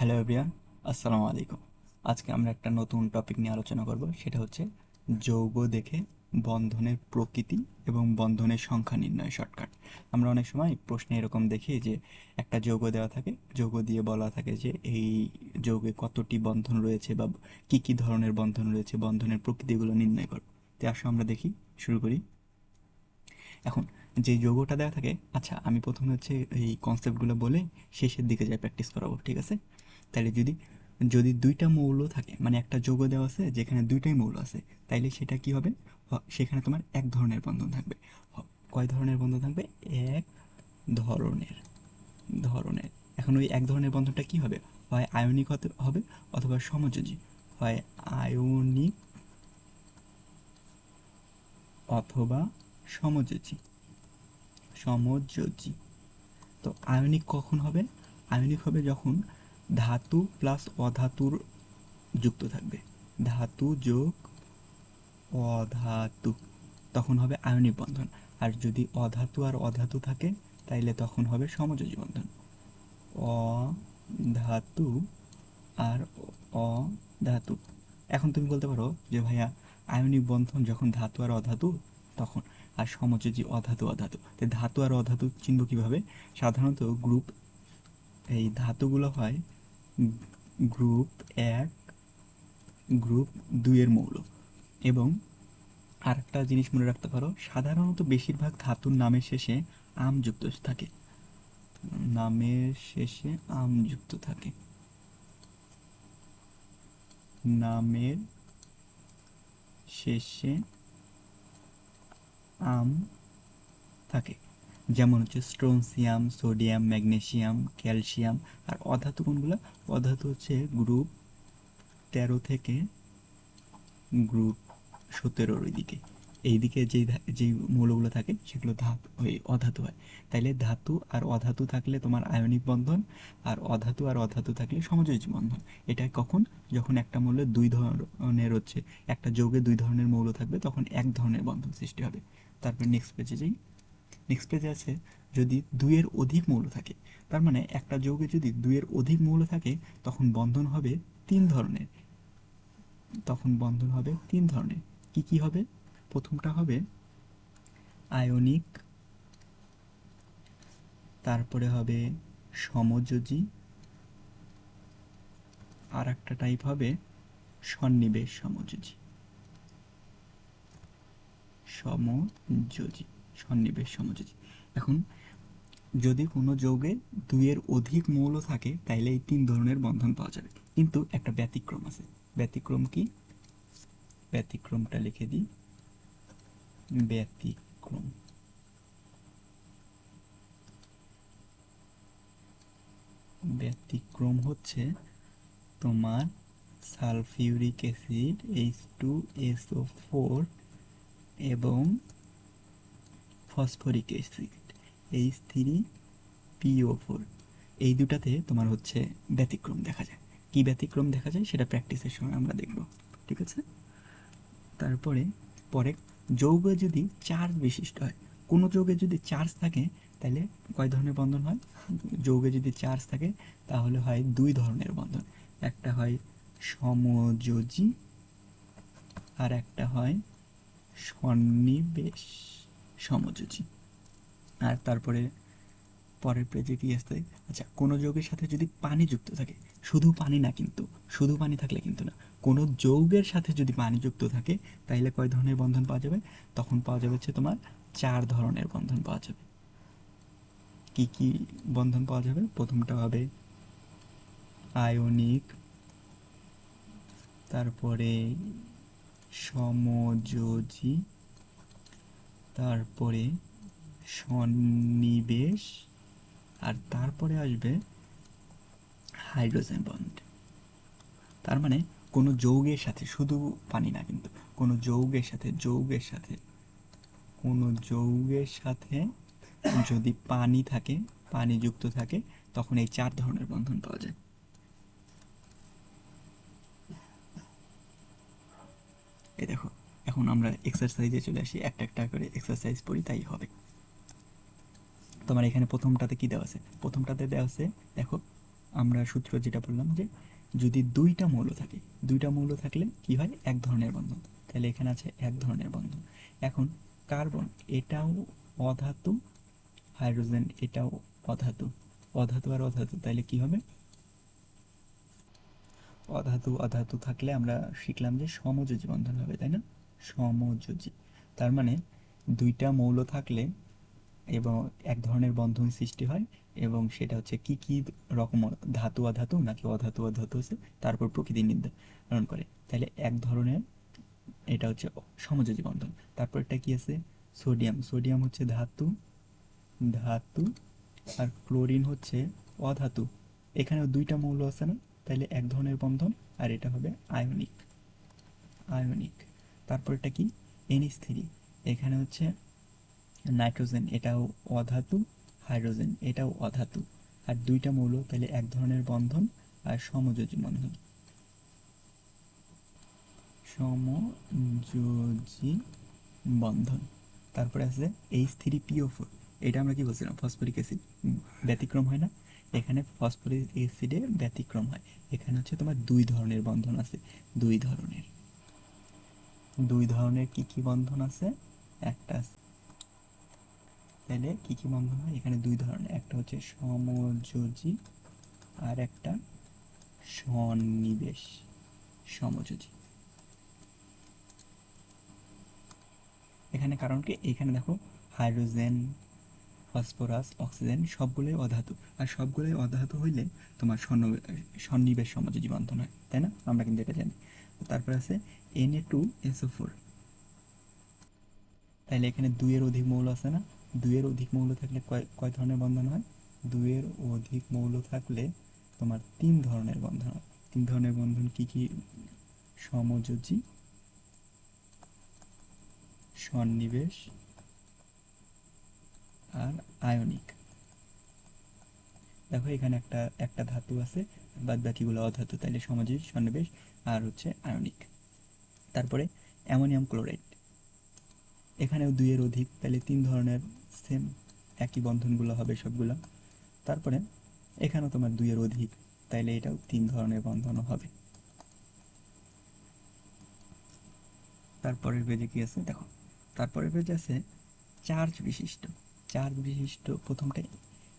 Hello everyone আসসালামু আলাইকুম। আজকে আমরা একটা নতুন টপিক নিয়ে আলোচনা করব, সেটা হচ্ছে যৌগ দেখে বন্ধনের প্রকৃতি এবং বন্ধনের সংখ্যা নির্ণয় শর্টকাট আমরা অনেক সময় প্রশ্নে এরকম দেখি যে একটা যৌগ দেওয়া থাকে, যৌগ দিয়ে বলা থাকে যে এই যৌগে কতটি বন্ধন রয়েছে বা কি কি ধরনের বন্ধন রয়েছে, বন্ধনের প্রকৃতিগুলো নির্ণয় করো তো আসো আমরা দেখি, শুরু করি। এখন, যে যৌগটা দেওয়া থাকে আচ্ছা আমি প্রথমে হচ্ছে এই কনসেপ্টগুলো বলে শেষের দিকে যাই প্র্যাকটিস করাবো, ঠিক আছে? তাহলে যদি যদি দুইটা মৌল থাকে মানে একটা যৌগ দেওয়া আছে, যেখানে দুইটাই মৌল আছে, তাইলে সেটা কি হবে? সেখানে তোমার এক ধরনের বন্ধন থাকবে। কয় ধরনের বন্ধন থাকবে? এক ধরনের ধরনের। এখন ওই এক ধরনের বন্ধনটা কি হবে? হয় আয়নিক হতে, হবে অথবা সমযোজী। হয় আয়নিক অথবা সমযোজী। সমযোজী। তো আয়নিক কখন হবে? আয়নিক হবে যখন ধাতু প্লাস অধাতুর যুক্ত থাকবে। ধাতু যোগ অধাতু। তখন হবে আয়নিক বন্ধন। আর যদি অধাতু আর অধাতু থাকে, তাইলে তখন হবে সমযোজী বন্ধন। অধাতু আর অধাতু। এখন তুমি বলতে পারো যে, ভাইয়া, আয়নিক বন্ধন যখন ধাতু আর অধাতু, তখন আর সমযোজী অধাতু অধাতু। ধাতু আর অধাতু চিনব কীভাবে? সাধারণত গ্রুপ এই ধাতুগুলো হয় গ্রুপ এক, গ্রুপ দুইয়ের মৌল। এবং আরেকটা জিনিস মনে রাখতে পারো, সাধারণত বেশিরভাগ ধাতুর নামের শেষে আম যুক্ত থাকে। নামের শেষে আম যুক্ত থাকে। নামের শেষে আম থাকে। যেমন হচ্ছে স্ট্রোনসিয়াম সোডিয়াম ম্যাগনেসিয়াম ক্যালসিয়াম আর অধাতু কোনগুলো? অধাতু হচ্ছে গ্রুপ তেরো থেকে গ্রুপ সতেরোর ওইদিকে। এইদিকে যেই যেই মৌলগুলো থাকে, সেগুলো ধাতু, ওই অধাতু হয়। তাইলে ধাতু আর অধাতু থাকলে তোমার আয়নিক বন্ধন আর অধাতু আর অধাতু থাকলে সমযোজী বন্ধন। এটা কখন? যখন একটা মৌলের দুই ধরনের হচ্ছে, একটা যৌগে দুই ধরনের মৌল থাকবে, তখন এক ধরনের বন্ধন সৃষ্টি হবে। তারপর নেক্সট পেজে যাই। নেক্সট পেজে আছে, যদি দুইয়ের অধিক মৌল থাকে, তার মানে একটা যৌগে যদি দুইয়ের অধিক মৌল থাকে, তখন বন্ধন হবে তিন ধরনের। তখন বন্ধন হবে তিন ধরনের। কি কি হবে? প্রথমটা হবে আয়নিক, তারপরে হবে সমযোজী আর একটা টাইপ হবে সন্নিবেশ সমযোজী। সমযোজী। সন্নিবেশ সমযোজী। এখন যদি কোনো যৌগে দুইয়ের অধিক মৌল থাকে, তাইলে এই তিন ধরনের বন্ধন পাওয়া যাবে। কিন্তু একটা ব্যতিক্রম আছে। ব্যতিক্রম কি? ব্যতিক্রমটা লিখে দিই। ব্যতিক্রম। ব্যতিক্রম হচ্ছে তোমার sulphuric acid H two SO four এবং phosphoric acid H three PO four এই দুটাতে তোমার হচ্ছে ব্যতিক্রম দেখা যায়। কি ব্যতিক্রম দেখা যায় সেটা প্র্যাকটিসের সময় আমরা দেখব, ঠিক আছে? তারপরে, পরে, যৌগ যদি চার্জ বিশিষ্ট হয়, কোনো যৌগে যদি চার্জ থাকে, তাহলে কয় ধরনের বন্ধন হয়? যৌগে যদি চার্জ থাকে, তাহলে হয় দুই ধরনের বন্ধন। একটা হয় সমযোজী আর একটা হয় সন্নিবেশ। সমযোজী। আর তারপরে পরের পেজে কি আসতে আচ্ছা কোনো যৌগের সাথে যদি পানি যুক্ত থাকে, শুধু পানি না কিন্তু, শুধু পানি থাকলে কিন্তু না, কোনো যৌগের সাথে যদি পানি যুক্ত থাকে তাহলে কয় ধরনের বন্ধন পাওয়া যাবে? তখন পাওয়া যাবে হচ্ছে তোমার চার ধরনের বন্ধন পাওয়া যাবে। কি কি বন্ধন পাওয়া যাবে? প্রথমটা হবে আয়নিক, তারপরে সমযোজী তারপরে সন্নিবেশ আর তারপরে আসবে হাইড্রোজেন বন্ড। তার মানে কোনো যৌগের সাথে, শুধু পানি না কিন্তু, কোনো যৌগের সাথে যৌগের সাথে, কোনো যৌগের সাথে যদি পানি থাকে পানি যুক্ত থাকে, তখন এই চার ধরনের বন্ধন পাওয়া যায়। এই দেখো এখন আমরা এক্সারসাইজে চলে আসি। একটা একটা করে এক্সারসাইজ পড়ি, তাই হবে। তোমার এখানে প্রথমটাতে কি দেওয়া আছে? প্রথমটাতে দেওয়া আছে, দেখো, আমরা সূত্র যেটা বললাম যে, যদি দুইটা মৌল থাকে, দুইটা মৌল থাকলে কি হয়? এক ধরনের বন্ধন। তাহলে এখানে আছে এক ধরনের বন্ধন। এখন কার্বন, এটাও অধাতু, হাইড্রোজেন, এটাও অধাতু। অধাতু আর অধাতু, তাহলে কি হবে? অধাতু অধাতু থাকলে আমরা শিখলাম যে সমযোজী বন্ধন হবে, তাই না? সমযোজী। তার মানে দুইটা মৌল থাকলে এবং এক ধরনের বন্ধন সৃষ্টি হয় এবং সেটা হচ্ছে কি কি রকম ধাতু অধাতু নাকি অধাতু অধাতু আছে তারপর প্রকৃতি নির্ধারণ করে। তাহলে এক ধরনের এটা হচ্ছে সমযোজী বন্ধন। তারপর এটা কি আছে? সোডিয়াম। সোডিয়াম হচ্ছে ধাতু ধাতু আর ক্লোরিন হচ্ছে অধাতু। এখানেও দুইটা মৌল আছে না? তাহলে এক ধরনের বন্ধন আর এটা হবে আয়নিক। আয়নিক। তারপর এটা কি? এনএস থ্রি এখানে হচ্ছে নাইট্রোজেন, এটাও অধাতু, হাইড্রোজেন, এটাও অধাতু। আর দুইটা মৌল, তাহলে এক ধরনের বন্ধন আর সমযোজী বন্ধন। সমযোজী বন্ধন। তারপরে আছে এইচ থ্রি পিও ফোর এটা আমরা কি বলছিলাম? Phosphoric acid. ব্যতিক্রম হয় না? এখানে ফসফরিক অ্যাসিডে ব্যতিক্রম হয়। এখানে হচ্ছে তোমার দুই ধরনের বন্ধন আছে। দুই ধরনের। দুই ধরনের কি কি বন্ধন আছে? একটা তাহলে কি কি বন্ধন হয়? এখানে দুই ধরনের, একটা হচ্ছে সমযোজী আর একটা সন্নিবেশ, সমযোজী। এখানে কারণ কি? এখানে দেখো হাইড্রোজেন, ফসফরাস, অক্সিজেন সবগুলোই অধাতু। আর সবগুলোই অধাতু হইলে তোমার সন্নিবেশ সমযোজী বন্ধন হয়, তাই না? আমরা কিন্তু এটা জানি। তারপর আছে N A two SO four তাহলে এখানে দুইয়ের অধিক মৌল আছে না? দুইয়ের অধিক মৌল থাকলে কয় কয় ধরনের বন্ধন হয়? দুইয়ের অধিক মৌল থাকলে তোমার তিন ধরনের বন্ধন হয়। তিন ধরনের বন্ধন কি কি? সমযোজী, সন্নিবেশ আর আয়নিক। দেখো এখানে একটা একটা ধাতু আছে বাদ বাকিগুলো অধাতু। তাইলে সমাজের সন্নিবেশ আর হচ্ছে আয়নিক। তারপরে অ্যামোনিয়াম ক্লোরাইড। এখানেও দুইয়ের অধিক, তাহলে তিন ধরনের সেম একই বন্ধনগুলো হবে সবগুলো। তারপরে এখানেও তোমার দুইয়ের অধিক, তাইলে এটাও তিন ধরনের বন্ধনও হবে। তারপরের পেজে কি আছে? দেখো। তারপরের পেজে আছে চার্জ বিশিষ্ট। চার্জ বিশিষ্ট প্রথমটা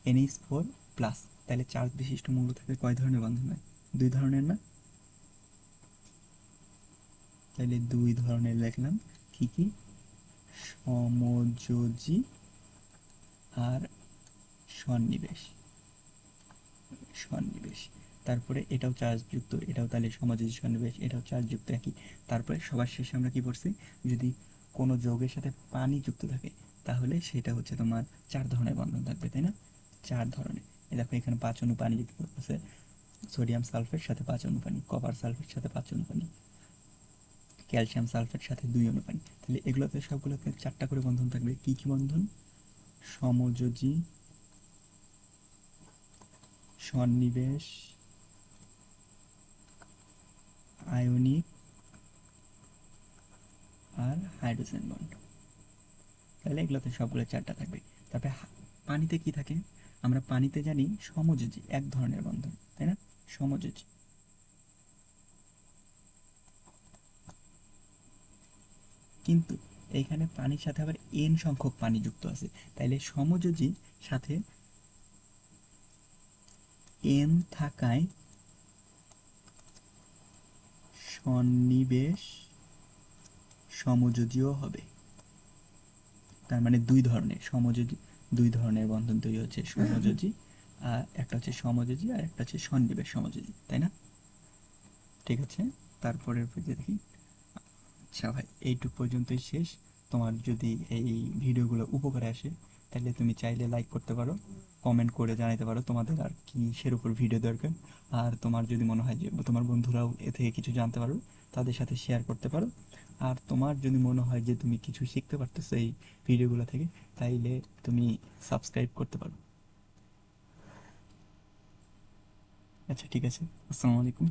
এনএইচ ফোর প্লাস তাহলে চার্জ বিশিষ্ট মৌল থেকে কয় ধরনের বন্ধন হয়? দুই ধরনের না? তাহলে দুই ধরনের লিখলাম। কি কি? সমযোজী আর সন্নিবেশ। সন্নিবেশ। তারপরে এটাও চার্জযুক্ত, এটাও তাহলে সমাযোজী সন্নিবেশ, এটাও চার্জযুক্ত একই। তারপরে সবার শেষে আমরা কি করছি যদি কোনো যৌগের সাথে পানি যুক্ত থাকে, তাহলে সেটা হচ্ছে তোমার চার ধরনের বন্ধন থাকবে, তাই না? চার ধরনের। দেখো এখানে পাঁচ অনু পানি যুক্ত আছে সোডিয়াম সালফেট সাথে পাঁচ অনু পানি কপার সালফেট সাথে পাঁচ অনু পানি ক্যালসিয়াম সালফেট সাথে দুই অনু পানি। তাহলে এগুলোতে সবগুলোতে চারটা করে বন্ধন থাকবে। কি কি বন্ধন? সমযোজী, সন্নিবেশ, আয়নিক আর হাইড্রোজেন বন্ড। তাহলে এগুলোতে সবগুলো চারটা থাকবে। তারপরে পানিতে কি থাকে? আমরা পানিতে জানি সমযোজী, এক ধরনের বন্ধন, তাই না? সমযোজী। কিন্তু এইখানে পানির সাথে আবার এন সংখ্যক পানি যুক্ত আছে। তাইলে সমযোজী সাথে এন থাকায় সন্নিবেশ সমযোজীও হবে। তার মানে দুই ধরনের, সমযোজী, দুই ধরনের বন্ধন তৈরি হচ্ছে, সমযোজী আর একটা হচ্ছে সমযোজী আর একটা হচ্ছে সন্নিবেশ সমযোজী, তাই না? ঠিক আছে? তারপরের দেখি। আচ্ছা ভাই, এইটুক পর্যন্তই শেষ। তোমার যদি এই ভিডিওগুলো উপকারে আসে, তাহলে তুমি চাইলে লাইক করতে পারো কমেন্ট করে জানাতে পারো তোমাদের আর কি সের উপর ভিডিও দরকার। আর তোমার যদি মনে হয় যে তোমার বন্ধুরাও এ থেকে কিছু জানতে পারো তাদের সাথে শেয়ার করতে পারো। আর তোমার যদি মনে হয় যে তুমি কিছু শিখতে পারতেছো এই ভিডিওগুলো থেকে, তাইলে তুমি সাবস্ক্রাইব করতে পারো। আচ্ছা ঠিক আছে। আসসালামু আলাইকুম।